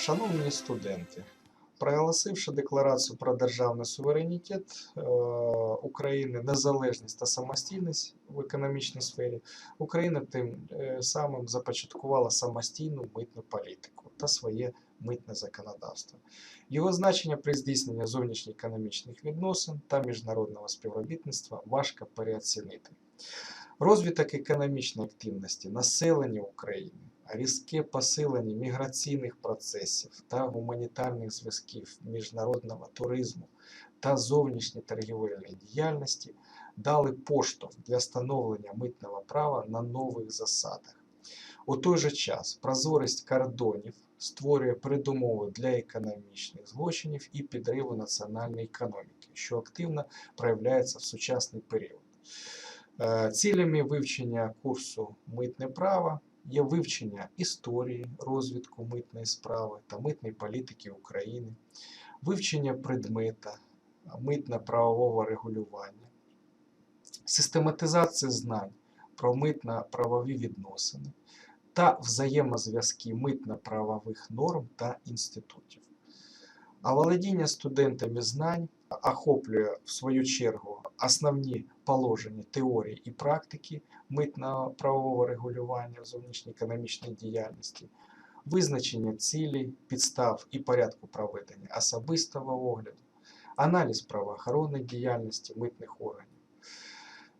Шановні студенти, проголосивши декларацію про державний суверенітет е, України, незалежність та самостійність в економічній сфері, Україна тим е, самим започаткувала самостійну митну політику та своє митне законодавство. Його значення при здійсненні зовнішньоекономічних відносин та міжнародного співробітництва важко переоцінити. Розвиток економічної активності населення України, різке посилення міграційних процесів та гуманітарних зв'язків міжнародного туризму та зовнішньої торгівельної діяльності дали поштовх для встановлення митного права на нових засадах. У той же час прозорість кордонів створює передумови для економічних злочинів і підриву національної економіки, що активно проявляється в сучасний період. Е, Цілями вивчення курсу митне право є вивчення історії розвитку митної справи та митної політики України, вивчення предмета митно-правового регулювання, систематизація знань про митно-правові відносини та взаємозв'язки митно-правових норм та інститутів. А володіння студентами знань охоплює в свою чергу основні положення теорії і практики митного правового регулювання в зовнішньоекономічній діяльності, визначення цілей, підстав і порядку проведення особистого огляду, аналіз правоохоронної діяльності митних органів.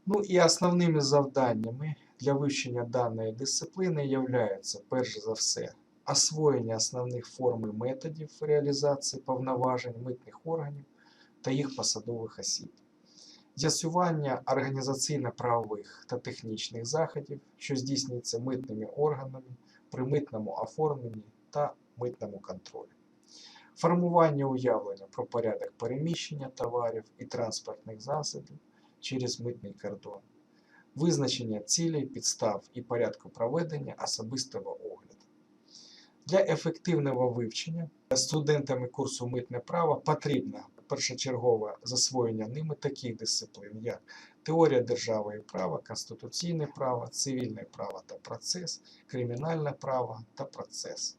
Ну і основними завданнями для вивчення даної дисципліни являються перш за все освоєння основних форм і методів реалізації повноважень митних органів та їх посадових осіб, з'ясування організаційно-правових та технічних заходів, що здійснюються митними органами при митному оформленні та митному контролі, формування уявлення про порядок переміщення товарів і транспортних засобів через митний кордон, визначення цілей, підстав і порядку проведення особистого огляду. Для ефективного вивчення студентами курсу митне право потрібно першочергове засвоєння ними таких дисциплін, як теорія держави і права, конституційне право, цивільне право та процес, кримінальне право та процес.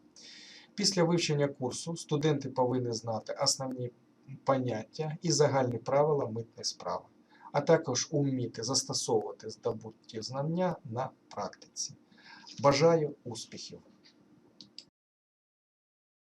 Після вивчення курсу студенти повинні знати основні поняття і загальні правила митної справи, а також вміти застосовувати здобуті знання на практиці. Бажаю успіхів!